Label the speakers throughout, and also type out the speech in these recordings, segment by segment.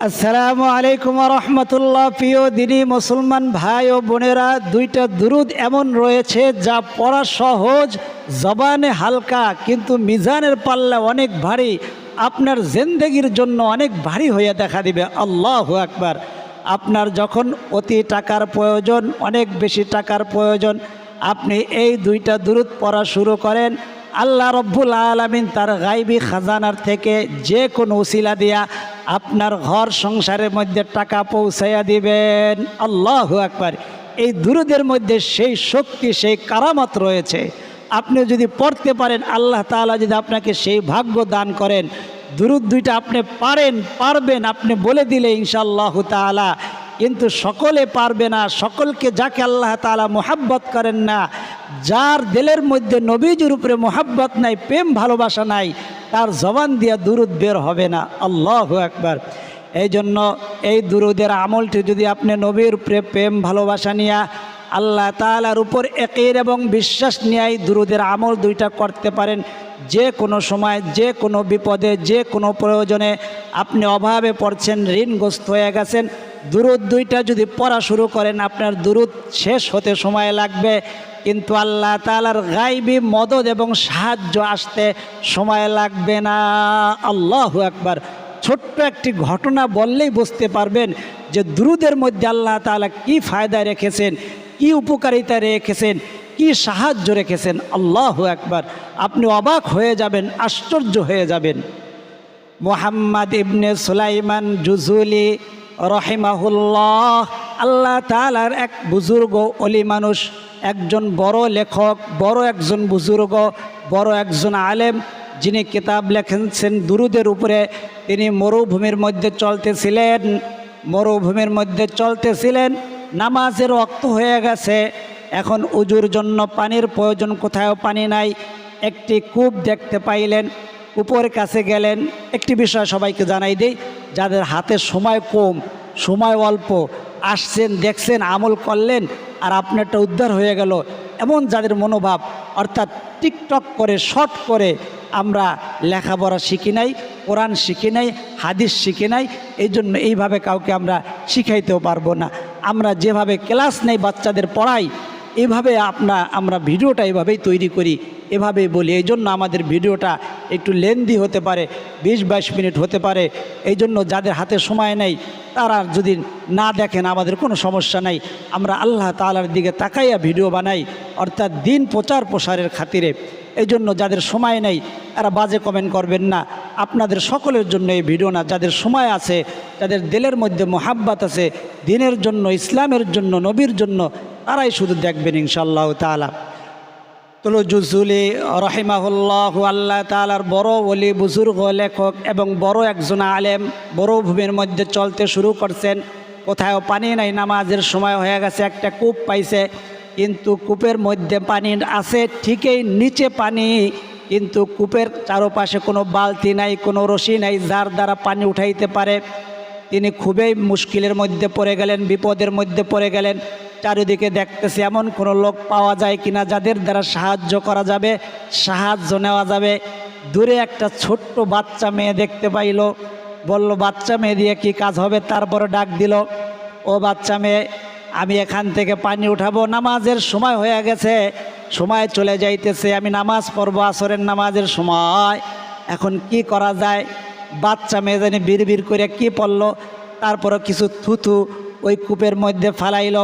Speaker 1: আসসালামু আলাইকুম রহমতুল্লাহ। প্রিয় দিনী মুসলমান ভাই ও বোনেরা, দুইটা দুরুদ এমন রয়েছে যা পড়া সহজ, জবানে হালকা, কিন্তু মিজানের পাল্লা অনেক ভারী। আপনার জেন্দেগির জন্য অনেক ভারী হয়ে দেখা দিবে। আল্লাহ আকবার। আপনার যখন অতি টাকার প্রয়োজন, অনেক বেশি টাকার প্রয়োজন, আপনি এই দুইটা দুরুদ পড়া শুরু করেন। আল্লাহ রব্বুল আলমিন তার গাইবি খাজানার থেকে যে কোনো উসিলা দিয়া আপনার ঘর সংসারের মধ্যে টাকা পৌঁছাইয়া দিবেন। আল্লাহ আকবার। এই দুরুদের মধ্যে সেই শক্তি, সেই কারামত রয়েছে। আপনি যদি পড়তে পারেন, আল্লাহ তাআলা যদি আপনাকে সেই ভাগ্য দান করেন, দুরুদ দুইটা আপনি পারেন, পারবেন, আপনি বলে দিলে ইনশাআল্লাহ তাআলা। কিন্তু সকলে পারবে না, সকলকে যাকে আল্লাহ তাআলা মোহাব্বত করেন না যার দিলের মধ্যে নবীজির উপরে মোহাব্বত নাই, প্রেম ভালোবাসা নাই, তার জবান দিয়া দুরুদ বের হবে না। আল্লাহ একবার এই জন্য এই দুরুদের আমলটি যদি আপনি নবীর উপরে প্রেম ভালোবাসা নিয়া আল্লাহ তালার উপর একের এবং বিশ্বাস নিয়ে দুরুদের আমল দুইটা করতে পারেন, যে কোনো সময়, যে কোনো বিপদে, যে কোনো প্রয়োজনে আপনি অভাবে পড়ছেন, ঋণগ্রস্ত হয়ে গেছেন, দুরুদ দুইটা যদি পড়া শুরু করেন, আপনার দুরুদ শেষ হতে সময় লাগবে। কিন্তু আল্লাহ তালার গাইবি মদত এবং সাহায্য আসতে সময় লাগবে না। আল্লাহ একবার ছোট্ট একটি ঘটনা বললেই বুঝতে পারবেন যে দ্রুদের মধ্যে আল্লাহ তালা কি ফায়দা রেখেছেন, কি উপকারিতা রেখেছেন, কি সাহায্য রেখেছেন। আল্লাহ একবার আপনি অবাক হয়ে যাবেন, আশ্চর্য হয়ে যাবেন। মোহাম্মদ ইবনে সুলাইমান জুজুলি রহিমাহুল্লাহ আল্লাহ তালার এক বুজুর্গ অলি মানুষ একজন বড় লেখক, বড় একজন বুজুর্গ, বড় একজন আলেম, যিনি কিতাব লেখেছেন দুরুদের উপরে, তিনি মরুভূমির মধ্যে চলতেছিলেন, মরুভূমির মধ্যে চলতেছিলেন, নামাজের রক্ত হয়ে গেছে। এখন উজুর জন্য পানির প্রয়োজন কোথাও পানি নাই। একটি কূপ দেখতে পাইলেন উপরের কাছে গেলেন। একটি বিষয় সবাইকে জানাই দিই, যাদের হাতে সময় কম সময় অল্প। আসছেন, দেখছেন, আমল করলেন, আর আপনারটা উদ্ধার হয়ে গেল। এমন যাদের মনোভাব, অর্থাৎ টিকটক করে, শর্ট করে আমরা লেখাপড়া শিখি নাই, কোরআন শিখি নাই, হাদিস শিখি নাই এই জন্য এইভাবে কাউকে আমরা শিখাইতেও পারব না। আমরা যেভাবে ক্লাস নেই বাচ্চাদের পড়াই এভাবে আপনা, আমরা ভিডিওটা এভাবেই তৈরি করি এভাবেই বলি। এই জন্য আমাদের ভিডিওটা একটু লেন্দি হতে পারে, বিশ বাইশ মিনিট হতে পারে। এই জন্য যাদের হাতে সময় নেই, তারা যদি না দেখেন, আমাদের কোনো সমস্যা নাই। আমরা আল্লাহ তালার দিকে তাকাইয়া ভিডিও বানাই, অর্থাৎ দিন প্রচার প্রসারের খাতিরে। এই জন্য যাদের সময় নেই, তারা বাজে কমেন্ট করবেন না। আপনাদের সকলের জন্য এই ভিডিও না, যাদের সময় আছে, যাদের দিলের মধ্যে মোহাব্বত আছে, দিনের জন্য, ইসলামের জন্য, নবীর জন্য তারাই শুধু দেখবেন ইনশাল্লাহ তালা তলু জুজুলি রহিমাহুল্লাহ আল্লাহ তালার বড় ওলি, বুজুর্গ, লেখক এবং বড় একজন আলেম বড় ভূমির মধ্যে চলতে শুরু করছেন। কোথাও পানি নাই, নামাজের সময় হয়ে গেছে, একটা কূপ পাইছে, কিন্তু কূপের মধ্যে পানি আছে, ঠিকই নিচে পানি, কিন্তু কূপের চারপাশে কোনো বালতি নাই, কোনো রশি নাই, যার দ্বারা পানি উঠাইতে পারে। তিনি খুবই মুশকিলের মধ্যে পড়ে গেলেন, বিপদের মধ্যে পড়ে গেলেন। চারিদিকে দেখতেছে এমন কোনো লোক পাওয়া যায় কিনা যাদের দ্বারা সাহায্য করা যাবে, সাহায্য নেওয়া যাবে। দূরে একটা ছোট্ট বাচ্চা মেয়ে দেখতে পাইল। বলল, বাচ্চা মেয়ে দিয়ে কি কাজ হবে? তারপরে ডাক দিল, ও বাচ্চা মেয়ে, আমি এখান থেকে পানি উঠাবো। নামাজের সময় হয়ে গেছে, সময় চলে যাইতেছে। আমি নামাজ পড়ব আসরের নামাজের সময়। এখন কি করা যায়? বাচ্চা মেয়ে জানি বিড় করে কি পড়ল তারপরে কিছু থুথু ওই কূপের মধ্যে ফালাইল।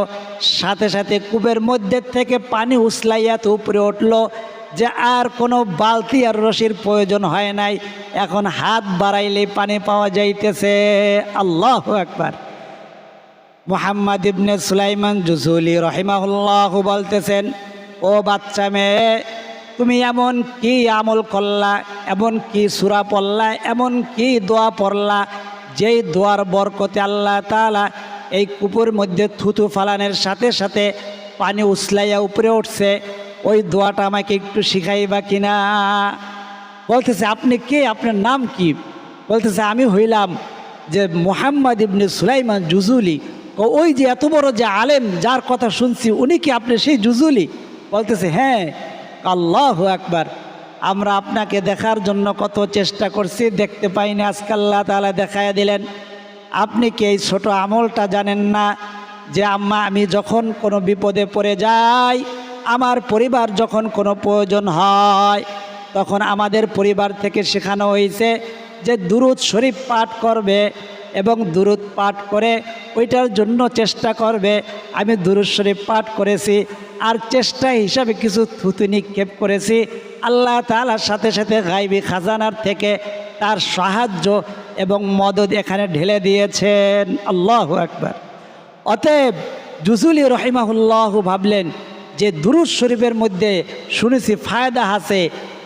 Speaker 1: সাথে সাথে কূপের মধ্যে থেকে পানি উসলাইয়া তো উপরে উঠল যে আর কোনো বালতি আর রশির প্রয়োজন হয় নাই। এখন হাত বাড়াইলেই পানি পাওয়া যাইতেছে। আল্লাহ একবার মোহাম্মদ ইবনে সুলাইমান জুজুলি রহিমাহুল্লাহ বলতেছেন, ও বাচ্চা মেয়ে তুমি এমন কি আমল করলা, এমন কি সুরা পড়লা, এমন কি দোয়া পড়লা, যেই দোয়ার বরকতে আল্লাহ তালা এই কুপুর মধ্যে থুতু ফালানের সাথে সাথে পানি উসলাইয়া উপরে উঠছে, ওই দোয়াটা আমাকে একটু শিখাইবা কিনা? বলতেছে, আপনি কে? আপনার নাম কি? বলতেছে, আমি হইলাম যে মোহাম্মদ ইবনে সুলাইমান জুজুলি। ও ওই যে এত বড় যে আলেম, যার কথা শুনছি, উনি কি আপনি সেই জুজুলি? বলতেছে হ্যাঁ। আল্লাহ একবার আমরা আপনাকে দেখার জন্য কত চেষ্টা করছি, দেখতে পাইনি। আজকে আল্লাহ তালা দেখায় দিলেন, আপনি কি এই ছোট আমলটা জানেন না যে আম্মা, আমি যখন কোনো বিপদে পড়ে যাই, আমার পরিবার যখন কোনো প্রয়োজন হয়, তখন আমাদের পরিবার থেকে শেখানো হয়েছে যে দুরুদ শরীফ পাঠ করবে এবং দুরুদ পাঠ করে, ওইটার জন্য চেষ্টা করবে। আমি দুরুদ শরীফ পাঠ করেছি, আর চেষ্টা হিসাবে কিছু থুতু নিক্ষেপ করেছি। আল্লাহ তালার সাথে সাথে গাইবি খাজানার থেকে তার সাহায্য এবং মদত এখানে ঢেলে দিয়েছেন। আল্লাহ একবার অতএব জুজুলি রহিমাহুল্লাহ ভাবলেন যে দুরুদ শরীফের মধ্যে শুনেছি ফায়দা আছে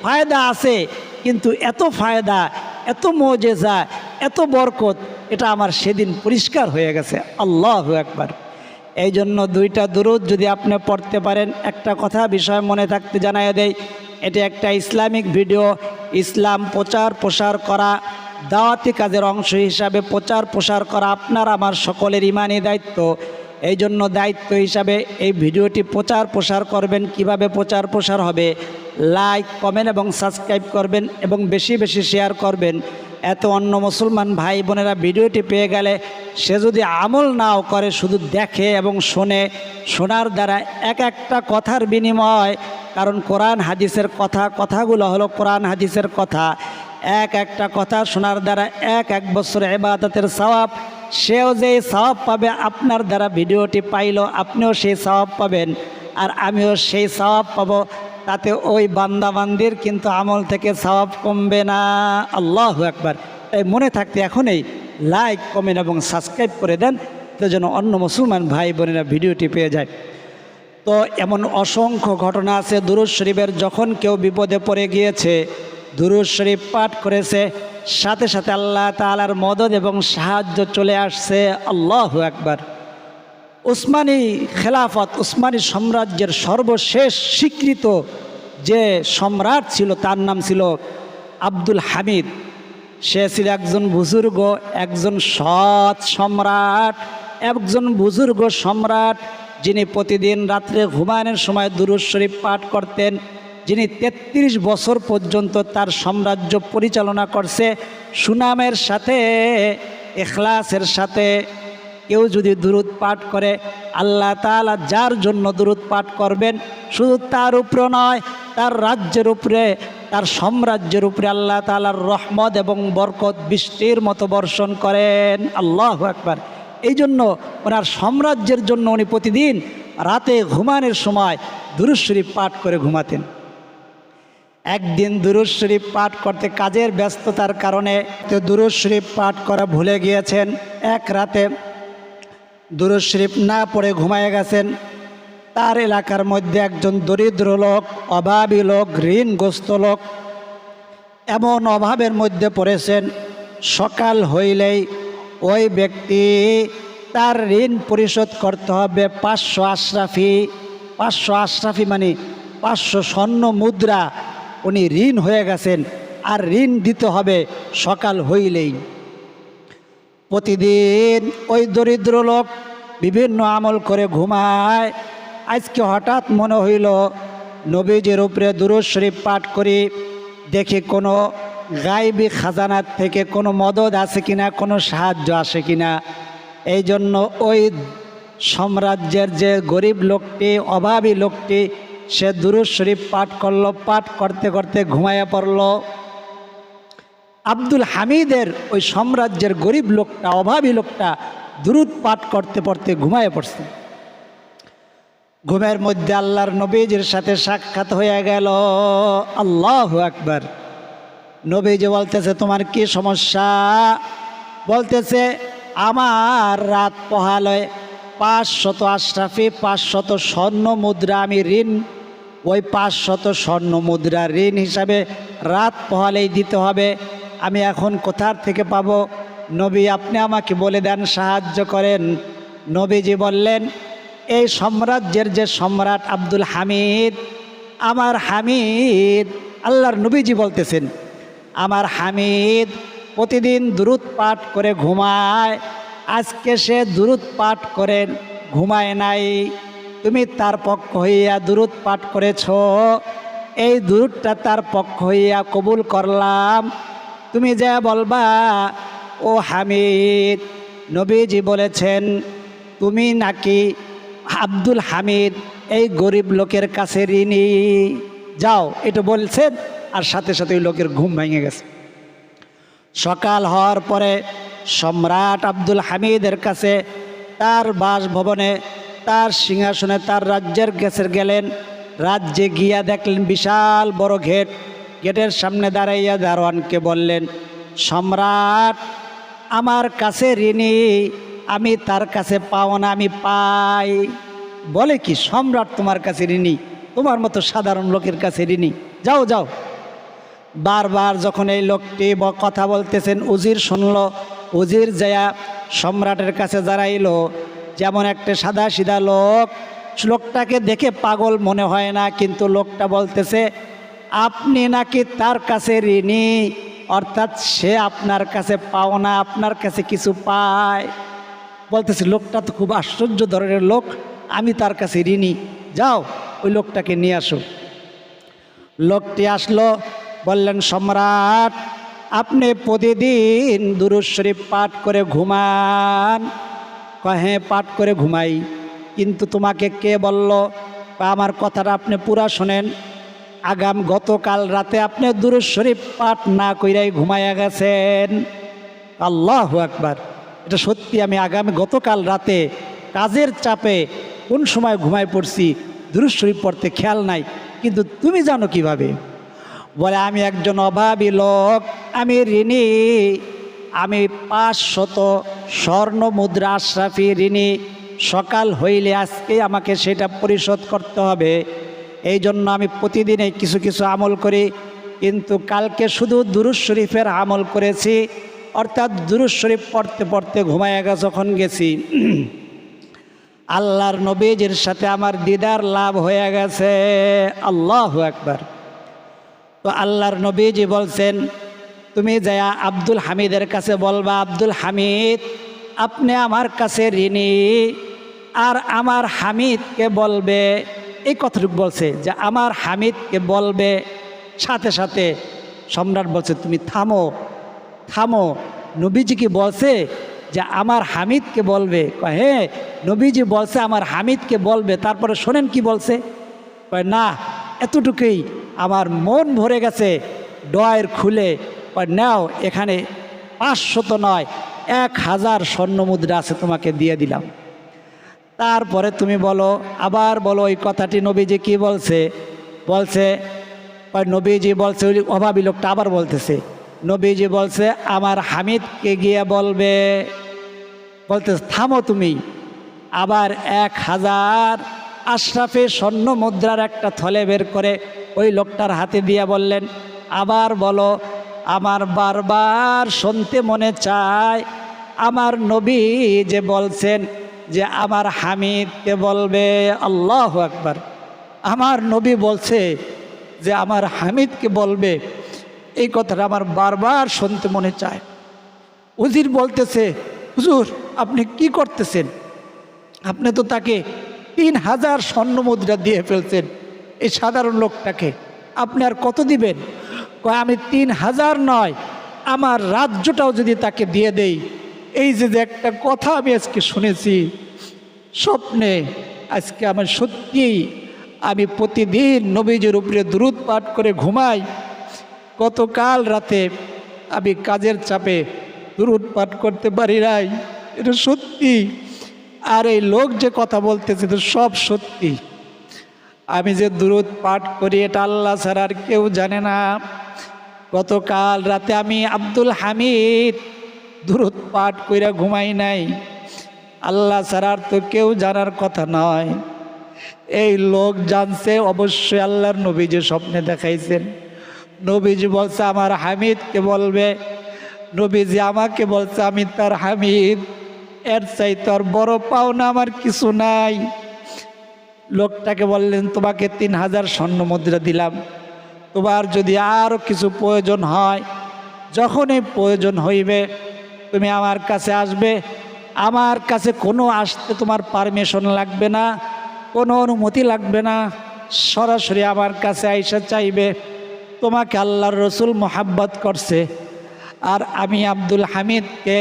Speaker 1: ফায়দা আছে, কিন্তু এত ফায়দা, এত মজেজা, এত বরকত এটা আমার সেদিন পরিষ্কার হয়ে গেছে। আল্লাহ একবার এই জন্য দুইটা দুরুদ যদি আপনি পড়তে পারেন, একটা কথা বিষয় মনে থাকতে জানাই দেয় এটি একটা ইসলামিক ভিডিও। ইসলাম প্রচার প্রসার করা দাওয়াতি কাজের অংশ হিসাবে, প্রচার প্রসার করা আপনার আমার সকলের ইমানই দায়িত্ব। এই জন্য দায়িত্ব হিসাবে এই ভিডিওটি প্রচার প্রসার করবেন। কীভাবে প্রচার প্রসার হবে? লাইক, কমেন্ট এবং সাবস্ক্রাইব করবেন এবং বেশি বেশি শেয়ার করবেন। এত অন্য মুসলমান ভাই বোনেরা ভিডিওটি পেয়ে গেলে সে যদি আমল নাও করে, শুধু দেখে এবং শোনে, শোনার দ্বারা এক একটা কথার বিনিময়। কারণ কোরআন হাদিসের কথা, কথাগুলো হলো কোরআন হাদিসের কথা। এক একটা কথা শোনার দ্বারা এক এক বছর এবাদতের সওয়াব। সেও যে সওয়াব পাবে আপনার দ্বারা ভিডিওটি পাইল, আপনিও সেই সওয়াব পাবেন। আর আমিও সেই সওয়াব পাবো। তাতে ওই বান্দাবান্দির কিন্তু আমল থেকে সওয়াব কমবে না। আল্লাহ একবার তাই মনে থাকতে এখনই লাইক, কমেন্ট এবং সাবস্ক্রাইব করে দেন তো যেন অন্য মুসলমান ভাই বোনেরা ভিডিওটি পেয়ে যায়। তো এমন অসংখ্য ঘটনা আছে দুরুজ শরীফের যখন কেউ বিপদে পড়ে গিয়েছে দুরুজ শরীফ পাঠ করেছে, সাথে সাথে আল্লাহ তালার মদত এবং সাহায্য চলে আসছে। আল্লাহ একবার উসমানী খেলাফত উসমানী সাম্রাজ্যের সর্বশেষ স্বীকৃত যে সম্রাট ছিল, তার নাম ছিল আব্দুল হামিদ। সে ছিল একজন বুজুর্গ, একজন সৎ সম্রাট, একজন বুজুর্গ সম্রাট, যিনি প্রতিদিন রাত্রে ঘুমানোর সময় দুরুজ শরীফ পাঠ করতেন, যিনি ৩৩ বছর পর্যন্ত তার সাম্রাজ্য পরিচালনা করছে। সুনামের সাথে, এখলাসের সাথে কেউ যদি দুরুদ পাঠ করে, আল্লাহ তালা যার জন্য দুরুদ পাঠ করবেন, শুধু তার উপরে নয়, তার রাজ্যের উপরে, তার সাম্রাজ্যের উপরে আল্লাহ তালার রহমত এবং বরকত বৃষ্টির মতো বর্ষণ করেন। আল্লাহ একবার এই জন্য ওনার সাম্রাজ্যের জন্য উনি প্রতিদিন রাতে ঘুমানোর সময় দুরুদ শরীফ পাঠ করে ঘুমাতেন। একদিন দুরুদ শরীফ পাঠ করতে কাজের ব্যস্ততার কারণে তো শরীফ পাঠ করা ভুলে গিয়েছেন। এক রাতে দুরুদ শরীফ না পড়ে ঘুমায় গেছেন। তার এলাকার মধ্যে একজন দরিদ্র লোক, অভাবী লোক, ঋণগ্রস্ত লোক এমন অভাবের মধ্যে পড়েছেন। সকাল হইলেই ওই ব্যক্তি তার ঋণ পরিশোধ করতে হবে পাঁচশো আশরাফি। পাঁচশো আশরাফি মানে পাঁচশো স্বর্ণ মুদ্রা। উনি ঋণ হয়ে গেছেন। আর ঋণ দিতে হবে সকাল হইলেই। প্রতিদিন ওই দরিদ্র লোক বিভিন্ন আমল করে ঘুমায়। আজকে হঠাৎ মনে হইল, নবীজের উপরে দুরুদ শরীফ পাঠ করি, দেখি কোনো গাইবি খাজানার থেকে কোনো মদত আছে কিনা, কোনো সাহায্য আসে কিনা। এই জন্য ওই সাম্রাজ্যের যে গরিব লোকটি, অভাবী লোকটি, সে দুরুদ শরীফ পাঠ করল, পাঠ করতে করতে ঘুমাইয়া পড়ল। আব্দুল হামিদের ওই সাম্রাজ্যের গরিব লোকটা, অভাবী লোকটা দ্রুত পাঠ করতে পড়তে ঘুমায় পড়ছে। ঘুমের মধ্যে আল্লাহর নবীজির সাথে সাক্ষাৎ হয়ে গেল। আল্লাহ একবার নবীজি বলতেছে, তোমার কি সমস্যা? বলতেছে, আমার রাত পহালয় পাঁচ শত আশরাফি পাঁচ শত স্বর্ণ মুদ্রা আমি ঋণ। ওই পাঁচ শত স্বর্ণ মুদ্রা ঋণ হিসাবে রাত পহালেই দিতে হবে। আমি এখন কোথার থেকে পাবো? নবী, আপনি আমাকে বলে দেন, সাহায্য করেন। নবীজি বললেন, এই সাম্রাজ্যের যে সম্রাট আব্দুল হামিদ, আমার হামিদ, আল্লাহর নবীজি বলতেছেন, আমার হামিদ প্রতিদিন দুরুদ পাঠ করে ঘুমায়। আজকে সে দুরুদ পাঠ করে ঘুমায় নাই। তুমি তার পক্ষ হইয়া দুরুদ পাঠ করেছ। এই দুরুদটা তার পক্ষ হইয়া কবুল করলাম। তুমি যা বলবা, ও হামিদ, নবীজি বলেছেন, তুমি নাকি আব্দুল হামিদ, এই গরিব লোকের কাছে ঋণী। যাও এটা বলছেন, আর সাথে সাথে ওই লোকের ঘুম ভেঙে গেছে। সকাল হওয়ার পরে সম্রাট আব্দুল হামিদের কাছে তার বাসভবনে, তার সিংহাসনে, তার রাজ্যের গেছের গেলেন। রাজ্যে গিয়া দেখলেন বিশাল বড় গেট গেটের সামনে দাঁড়াইয়া দারোয়ানকে বললেন, সম্রাট, আমার কাছে ঋণী, আমি তার কাছে পাও না, আমি পাই। বলে কি, সম্রাট তোমার কাছে ঋণী? তোমার মতো সাধারণ লোকের কাছে ঋণী? যাও যাও। বারবার যখন এই লোকটি কথা বলতেছেন, উজির শুনল। উজির যায়া সম্রাটের কাছে দাঁড়াইলো। যেমন একটা সাদা সিধা লোক, লোকটাকে দেখে পাগল মনে হয় না, কিন্তু লোকটা বলতেছে আপনি নাকি তার কাছে ঋণী? অর্থাৎ সে আপনার কাছে পাও না আপনার কাছে কিছু পায়। বলতেছে লোকটা তো খুব আশ্চর্য ধরনের লোক আমি তার কাছে ঋণী। যাও ওই লোকটাকে নিয়ে আসো। লোকটি আসলো বললেন সম্রাট আপনি প্রতিদিন দুরুদ শরীফ পাঠ করে ঘুমান। কয়, হ্যাঁ পাঠ করে ঘুমাই। কিন্তু তোমাকে কে বলল? কয়, আমার কথাটা আপনি পুরা শোনেন। আগাম গতকাল রাতে আপনি দুরুদ শরীফ পাঠ না কইরাই ঘুমাইয়া গেছেন। আল্লাহ একবার এটা সত্যি, আমি আগামী গতকাল রাতে কাজের চাপে কোন সময় ঘুমায় পড়ছি, দুরুদ শরীফ পড়তে খেয়াল নাই, কিন্তু তুমি জানো কীভাবে? বলে, আমি একজন অভাবী লোক, আমি ঋণী, আমি পাঁচশত স্বর্ণ মুদ্রা আশরাফি ঋণী। সকাল হইলে আজকে আমাকে সেটা পরিশোধ করতে হবে। এই জন্য আমি প্রতিদিনে কিছু কিছু আমল করি, কিন্তু কালকে শুধু দুরুজ শরীফের আমল করেছি, অর্থাৎ দুরুজ শরীফ পড়তে পড়তে ঘুমায় গেছে, যখন গেছি। আল্লাহর নবীজির সাথে আমার দিদার লাভ হয়ে গেছে। আল্লাহ একবার তো আল্লাহর নবীজি বলছেন, তুমি যায়া আব্দুল হামিদের কাছে বলবা, আব্দুল হামিদ, আপনি আমার কাছে ঋণী, আর আমার হামিদকে বলবে এই কথাটুকু বলছে যে, আমার হামিদকে বলবে, সাথে সাথে সম্রাট বলছে, তুমি থামো থামো। নবীজি কি বলছে যে, আমার হামিদকে বলবে। হ্যাঁ নবীজি বলছে, আমার হামিদকে বলবে। তারপরে শোনেন কি বলছে? না, এতটুকুই আমার মন ভরে গেছে ডয়ের খুলে। নাও, এখানে পাঁচশত নয়, এক হাজার স্বর্ণ মুদ্রা আছে তোমাকে দিয়ে দিলাম। তারপরে তুমি বলো, আবার বলো ওই কথাটি নবীজি কি বলছে? বলছে, ওই নবীজি বলছে, ওই অভাবী লোকটা আবার বলতেছে, নবীজি বলছে, আমার হামিদকে গিয়ে বলবে। বলতেছে থামো তুমি। আবার এক হাজার আশরাফে স্বর্ণ মুদ্রার একটা থলে বের করে ওই লোকটার হাতে দিয়ে বললেন, আবার বলো, আমার বারবার শুনতে মনে চায়, আমার নবী যে বলছেন যে আমার হামিদকে বলবে, আল্লাহ আকবার। আমার নবী বলছে যে আমার হামিদকে বলবে, এই কথাটা আমার বারবার শুনতে মনে চায়। উজির বলতেছে, হুজুর, আপনি কি করতেছেন? আপনি তো তাকে তিন হাজার স্বর্ণ মুদ্রা দিয়ে ফেলছেন, এই সাধারণ লোকটাকে। আপনি আর কত দিবেন? কয়, আমি তিন হাজার নয়, আমার রাজ্যটাও যদি তাকে দিয়ে দেই এই যে যে একটা কথা আমি আজকে শুনেছি, স্বপ্নে আজকে আমার সত্যিই আমি প্রতিদিন নবীজির উপরে দ্রুত পাঠ করে ঘুমাই। গতকাল রাতে আমি কাজের চাপে দুরুদ পাঠ করতে পারি নাই। এটা সত্যি। আর এই লোক যে কথা বলতেছে তো সব সত্যি। আমি যে দুরুদ পাঠ করি, এটা আল্লাহ ছাড়া আর কেউ জানে না। গতকাল রাতে আমি আব্দুল হামিদ দুরুদ পাঠ কইরা ঘুমাই নাই। আল্লাহ ছাড়া আর তো কেউ জানার কথা নয়। এই লোক জানছে, অবশ্যই আল্লাহর নবীজি স্বপ্নে দেখাইছেন। নবীজি বলছে, আমার হামিদকে বলবে? নবীজি, আমাকে বলছে, আমি তার হামিদ। এর চাই তোর বড় পাওনা আমার কিছু নাই। লোকটাকে বললেন, তোমাকে তিন হাজার স্বর্ণ মুদ্রা দিলাম। তোমার যদি আরও কিছু প্রয়োজন হয়, যখনই প্রয়োজন হইবে তুমি আমার কাছে আসবে। আমার কাছে কোনো আসতে তোমার পারমিশন লাগবে না, কোনো অনুমতি লাগবে না। সরাসরি আমার কাছে আইসা চাইবে, তোমাকে আল্লাহর রসুল মোহাব্বত করছে। আর আমি আব্দুল হামিদকে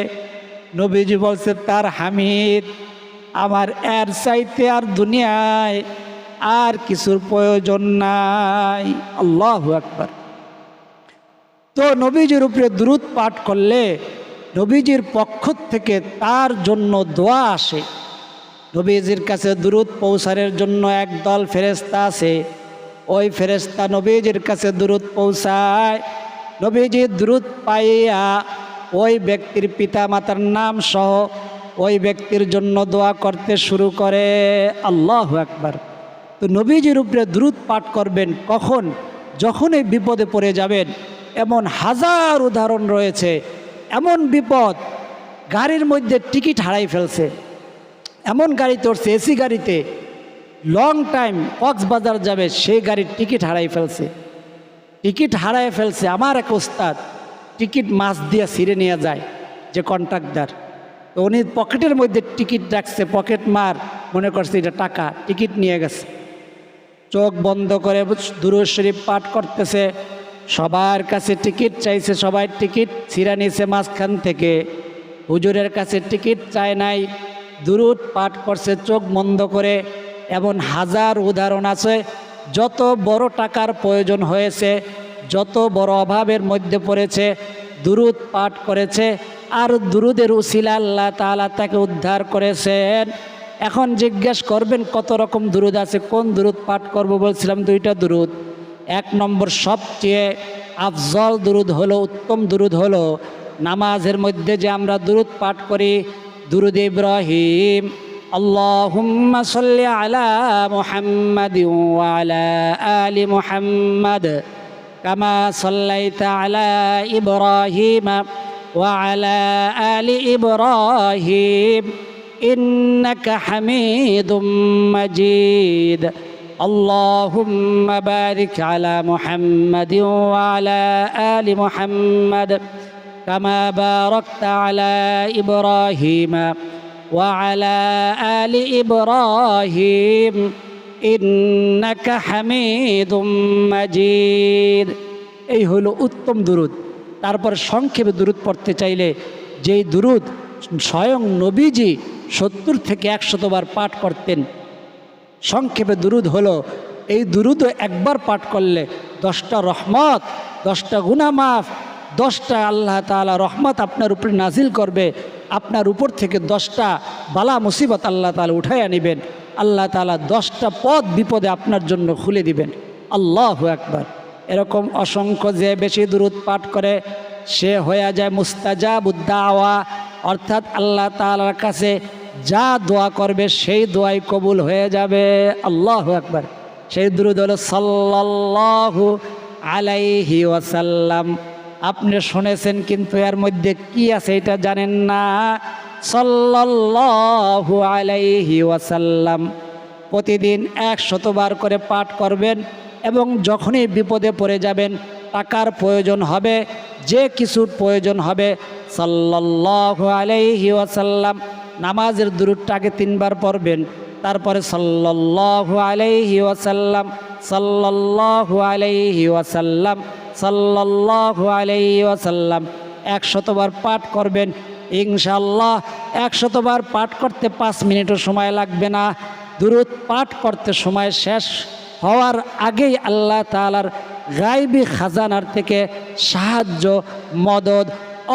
Speaker 1: নবীজি বলছে, তার হামিদ আমার এর চাইতে আর দুনিয়ায় আর কিছুর প্রয়োজন নাই। আল্লাহ একবার তো নবীজির উপরে দ্রুত পাঠ করলে নবীজির পক্ষ থেকে তার জন্য দোয়া আসে। নবীজির কাছে দ্রুত পৌঁছানোর জন্য একদল ফেরেস্তা আছে ওই ফেরেস্তা নবীজির কাছে দ্রুত পৌঁছায়। নবীজি দ্রুত পাইয়া ওই ব্যক্তির পিতা মাতার নাম সহ ওই ব্যক্তির জন্য দোয়া করতে শুরু করে। আল্লাহ একবার তো নবীজির উপরে দ্রুত পাঠ করবেন কখন? যখনই বিপদে পড়ে যাবেন। এমন হাজার উদাহরণ রয়েছে। এমন বিপদ, গাড়ির মধ্যে টিকিট হারাই ফেলছে। এমন গাড়ি উঠছে এসি গাড়িতে লং টাইম কক্সবাজার যাবে, সেই গাড়ির টিকিট হারাই ফেলছে। টিকিট হারাই ফেলছে আমার এক ওস্তাদ, টিকিট মাছ দিয়ে ছিঁড়ে নিয়ে যায়, যে কন্ট্রাক্টর তো উনি পকেটের মধ্যে টিকিট রাখছে, পকেট মার, মনে করছে এটা টাকা, টিকিট নিয়ে গেছে। চোখ বন্ধ করে দুরুদ শরীফ পাঠ করতেছে সবার কাছে টিকিট চাইছে, সবাই টিকিট ছিঁড়া নিয়েছে মাঝখান থেকে। হুজুরের কাছে টিকিট চায় নাই, দুরুদ পাঠ করছে, চোখ বন্ধ করে। এমন হাজার উদাহরণ আছে, যত বড় টাকার প্রয়োজন হয়েছে, যত বড় অভাবের মধ্যে পড়েছে, দুরুদ পাঠ করেছে, আর দুরুদের উসিলা আল্লাহ তাআলা তাকে উদ্ধার করেছেন। এখন জিজ্ঞেস করবেন কত রকম দুরুদ আছে, কোন দুরুদ পাঠ করব বলছিলাম, দুইটা দুরুদ। এক নম্বর সবচেয়ে আফজল দুরুদ হলো, উত্তম দুরুদ হলো, নামাজের মধ্যে যে আমরা দুরুদ পাঠ করি, দুরুদ ইব্রাহিম আল্লাহ সাল্লি আলা আলা আলি আলা আলি اللهم بارك على محمد وعلى آل محمد كما باركت على إبراهيم وعلى آل إبراهيم إنك حميد مجيد এই হলো উত্তম দুরুদ তারপর সংক্ষেপে দুরুদ পড়তে চাইলে যেই দুরুদ স্বয়ং নবীজি সত্তর থেকে একশতবার পাঠ করতেন সংক্ষেপে দুরুদ হলো, এই দুরুদও একবার পাঠ করলে দশটা রহমত, দশটা গুনামাফ দশটা আল্লাহ তালা রহমত আপনার উপরে নাজিল করবে, আপনার উপর থেকে দশটা বালা মুসিবত আল্লাহ তালা উঠাইয়া নেবেন আল্লাহ তালা দশটা পদ বিপদে আপনার জন্য খুলে দিবেন। আল্লাহ একবার এরকম অসংখ্য যে বেশি দূরত পাঠ করে, সে হয়ে যায় মুস্তাজাবুদ্দাওয়া অর্থাৎ আল্লাহ তালার কাছে যা দোয়া করবে সেই দোয়াই কবুল হয়ে যাবে। আল্লাহ একবার সেই দুরুদ হলো সাল্লাল্লাহু আলাইহি ওয়াসাল্লাম। আপনি শুনেছেন কিন্তু এর মধ্যে কি আছে এটা জানেন না? সাল্লাল্লাহু আলাইহি ওয়াসাল্লাম প্রতিদিন এক শতবার করে পাঠ করবেন এবং যখনই বিপদে পড়ে যাবেন, টাকার প্রয়োজন হবে, যে কিছুর প্রয়োজন হবে, সাল্লাল্লাহু আলাইহি ওয়াসাল্লাম নামাজের দূরটা আগে তিনবার পড়বেন, তারপরে সাল্লাল্লাহু আলাইহি ওয়াসাল্লাম, সাল্লাল্লাহু আলাইহি ওয়াসাল্লাম, সাল্লাল্লাহু আলাইহি ওয়াসাল্লাম একশতবার পাঠ করবেন। ইনশাল্লাহ একশতবার পাঠ করতে পাঁচ মিনিটও সময় লাগবে না। দূরত পাঠ করতে সময় শেষ হওয়ার আগেই আল্লাহ তালার গাইবি খাজানার থেকে সাহায্য, মদদ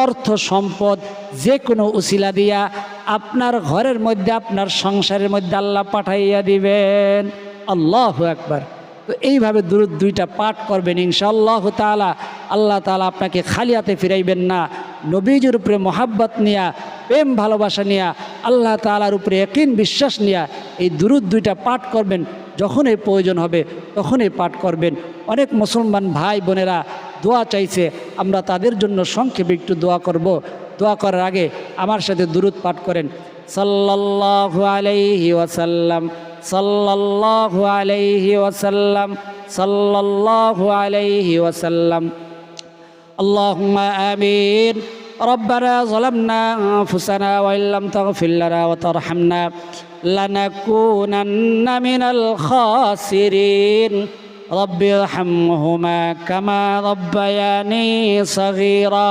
Speaker 1: অর্থ সম্পদ যে কোনো উসিলা দিয়া আপনার ঘরের মধ্যে, আপনার সংসারের মধ্যে আল্লাহ পাঠাইয়া দিবেন। আল্লাহ একবার তো এইভাবে দূর দুইটা পাঠ করবেন ইনশাআল্লাহ তালা আল্লাহ তালা আপনাকে খালি হাতে ফিরাইবেন না। নবীজের উপরে মোহাব্বত নিয়া, প্রেম ভালোবাসা নিয়া, আল্লাহ তালার উপরে একই বিশ্বাস নিয়া এই দুরুদ দুইটা পাঠ করবেন। যখনই প্রয়োজন হবে তখনই পাঠ করবেন। অনেক মুসলমান ভাই বোনেরা দোয়া চাইছে আমরা তাদের জন্য সংক্ষেপে একটু দোয়া করব দোয়া করার আগে আমার সাথে দুরুদ পাঠ করেন সাল্লাল্লাহু আলাইহি ওয়াসাল্লাম সাল্লাল্লাহু আলাইহি ওয়াসাল্লাম সাল্লাল্লাহু আলাইহি ওয়াসাল্লাম اللهم آمين ربنا ظلمنا أنفسنا وإن لم تغفر لنا وترحمنا لنكونن من الخاسرين رب ارحمهما كما ربياني صغيرا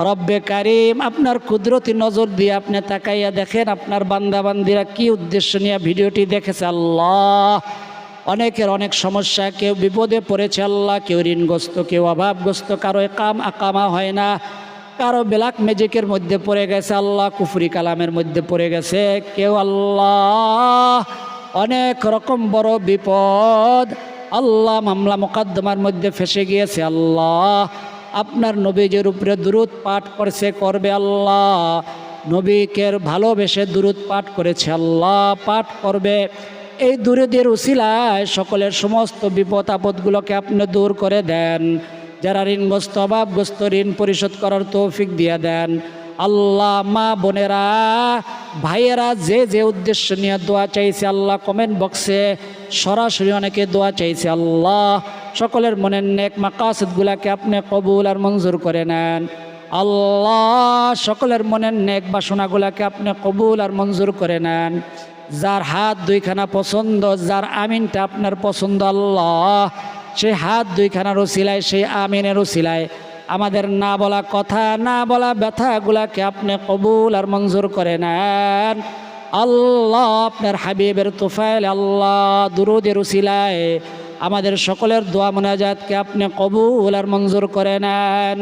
Speaker 1: রব্বে কারিম আপনার কুদরতি নজর দিয়ে আপনি তাকাইয়া দেখেন আপনার বান্দাবান্দিরা কি উদ্দেশ্য নিয়ে ভিডিওটি দেখেছে আল্লাহ অনেকের অনেক সমস্যা কেউ বিপদে পড়েছে আল্লাহ কেউ ঋণগ্রস্ত কেউ অভাবগ্রস্ত কারো কাম আকামা হয় না কারো ব্ল্যাক ম্যাজিকের মধ্যে পড়ে গেছে আল্লাহ কুফরি কালামের মধ্যে পড়ে গেছে কেউ আল্লাহ অনেক রকম বড় বিপদ আল্লাহ মামলা মোকদ্দমার মধ্যে ফেসে গিয়েছে, আল্লাহ। আপনার নবীজের উপরে দূরত পাঠ করছে, করবে আল্লাহ। নবীকে ভালোবেসে দূরত পাঠ করেছে, আল্লাহ পাঠ করবে। এই দূরেদের উসিলায় সকলের সমস্ত বিপদ আপদগুলোকে আপনি দূর করে দেন। যারা ঋণগ্রস্ত, অভাবগ্রস্ত ঋণ পরিশোধ করার তৌফিক দিয়ে দেন। আল্লাহ মা বোনেরা, ভাইয়েরা, যে যে উদ্দেশ্য নিয়ে দোয়া চাইছে আল্লাহ কমেন্ট বক্সে সরাসরি অনেকে দোয়া চাইছে আল্লাহ, সকলের মনের নেক মাকাসদগুলাকে আপনি কবুল আর মঞ্জুর করে নেন। আল্লাহ, সকলের মনের নেক বাসনাগুলাকে আপনি কবুল আর মঞ্জুর করে নেন। যার হাত দুইখানা পছন্দ, যার আমিনটা আপনার পছন্দ, আল্লাহ সেই হাত দুইখানার ওসিলায় সেই আমিনের ওসিলায় আমাদের না বলা কথা, না বলা ব্যথাগুলাকে আপনি কবুল আর মঞ্জুর করে নেন। আল্লাহ আপনার হাবিবের তোফাইল আল্লাহ দুরুদের উসিলায় আমাদের সকলের দোয়া মোনাজাতকে আপনি কবুল আর মঞ্জুর করে নেন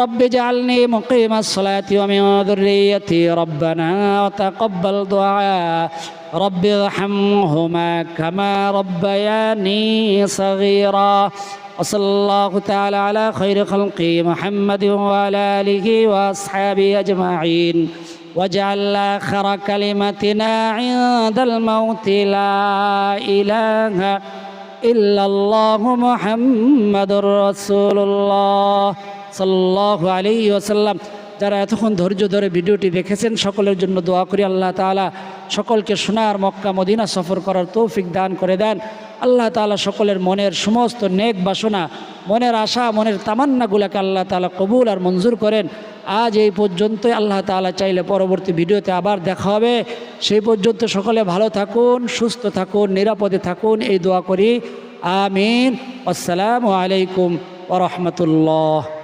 Speaker 1: রব্বি জালনি মুকিম الصلاة ومن ذريتي ربنا وتقبل دعاء رب ارحمهما كما ربياني صغيرا وصلى الله تعالى على خير خلقه محمد وعلى آله وأصحابه أجمعين واجعل آخر كلمتنا عند الموت لا إله إلا ইল্লাল্লাহু মুহাম্মাদুর রাসূলুল্লাহ সাল্লাল্লাহু আলাইহি ওয়াসাল্লাম। যারা এতক্ষণ ধৈর্য ধরে ভিডিওটি দেখেছেন, সকলের জন্য দোয়া করি, আল্লাহ তালা সকলকে সোনার মক্কা, মদিনা সফর করার তৌফিক দান করে দেন। আল্লাহ তালা সকলের মনের সমস্ত নেক বাসনা মনের আশা, মনের তামান্নাগুলোকে আল্লাহ তালা কবুল আর মঞ্জুর করেন। আজ এই পর্যন্তই। আল্লাহ তালা চাইলে পরবর্তী ভিডিওতে আবার দেখা হবে। সেই পর্যন্ত সকলে ভালো থাকুন, সুস্থ থাকুন, নিরাপদে থাকুন। এই দোয়া করি। আমিন। আসসালামু আলাইকুম ওরহমতুল্লাহ